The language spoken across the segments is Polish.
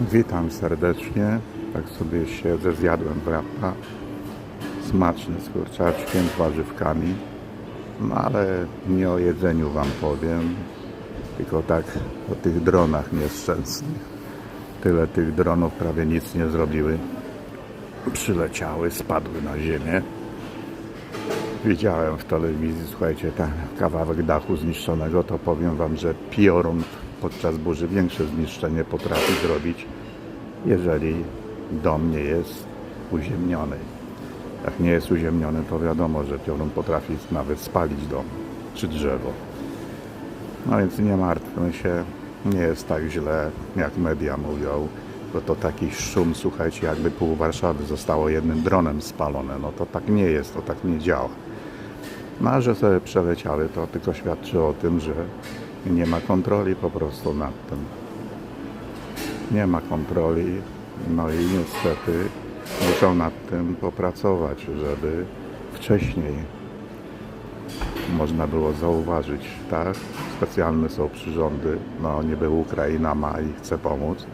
Witam serdecznie. Tak sobie siedzę, zjadłem wrapa. Smaczny z kurczaczkiem, z warzywkami. No ale nie o jedzeniu Wam powiem, tylko tak o tych dronach nieszczęsnych. Tyle tych dronów prawie nic nie zrobiły. Przyleciały, spadły na ziemię. Widziałem w telewizji, słuchajcie, ten kawałek dachu zniszczonego, to powiem Wam, że piorun podczas burzy większe zniszczenie potrafi zrobić, jeżeli dom nie jest uziemniony. Jak nie jest uziemniony, to wiadomo, że piorun potrafi nawet spalić dom czy drzewo. No więc nie martwmy się, nie jest tak źle, jak media mówią, bo to taki szum, słuchajcie, jakby pół Warszawy zostało jednym dronem spalone. No to tak nie jest, to tak nie działa. No a że sobie przeleciały, to tylko świadczy o tym, że nie ma kontroli po prostu nad tym. Nie ma kontroli, no i niestety muszą nad tym popracować, żeby wcześniej można było zauważyć, tak? Specjalne są przyrządy, no niby Ukraina ma i chce pomóc,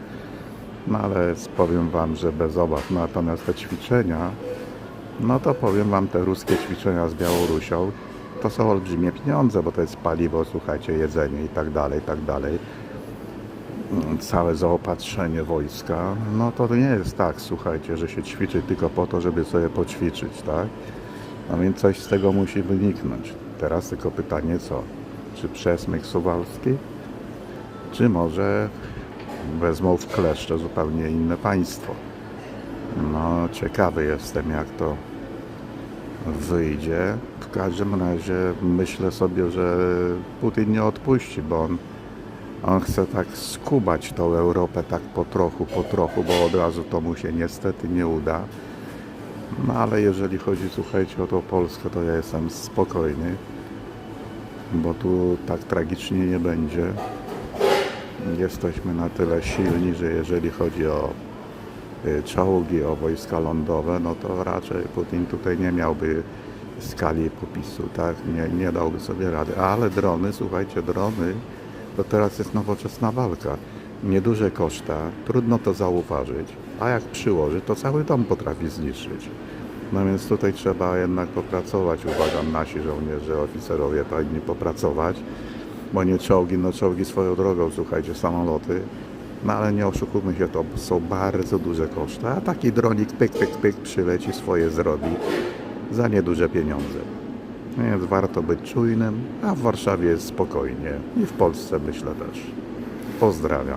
no ale powiem Wam, że bez obaw. Natomiast te ćwiczenia, no to powiem Wam, te ruskie ćwiczenia z Białorusią, to są olbrzymie pieniądze, bo to jest paliwo, słuchajcie, jedzenie i tak dalej, i tak dalej. Mm, Całe zaopatrzenie wojska, no to nie jest tak, słuchajcie, że się ćwiczy tylko po to, żeby sobie poćwiczyć, tak? No więc coś z tego musi wyniknąć. Teraz tylko pytanie co? Czy przesmyk suwalski? Czy może wezmą w kleszcze zupełnie inne państwo? No, ciekawy jestem, jak to wyjdzie. W każdym razie myślę sobie, że Putin nie odpuści, bo on, on chce tak skubać tą Europę tak po trochu, po trochu, bo od razu to mu się niestety nie uda. No ale jeżeli chodzi, słuchajcie, o tą Polskę, to ja jestem spokojny, bo tu tak tragicznie nie będzie. Jesteśmy na tyle silni, że jeżeli chodzi o y, czołgi, o wojska lądowe, no to raczej Putin tutaj nie miałby skali popisu, tak? Nie, nie dałby sobie rady. Ale drony, słuchajcie, drony, to teraz jest nowoczesna walka. Nieduże koszta, trudno to zauważyć, a jak przyłoży, to cały dom potrafi zniszczyć. No więc tutaj trzeba jednak popracować, uważam, nasi żołnierze, oficerowie powinni popracować, bo nie czołgi, no czołgi swoją drogą, słuchajcie, samoloty, no ale nie oszukujmy się, to są bardzo duże koszty, a taki dronik pyk, pyk, pyk przyleci, swoje zrobi za nieduże pieniądze. Więc warto być czujnym, a w Warszawie jest spokojnie i w Polsce myślę też. Pozdrawiam.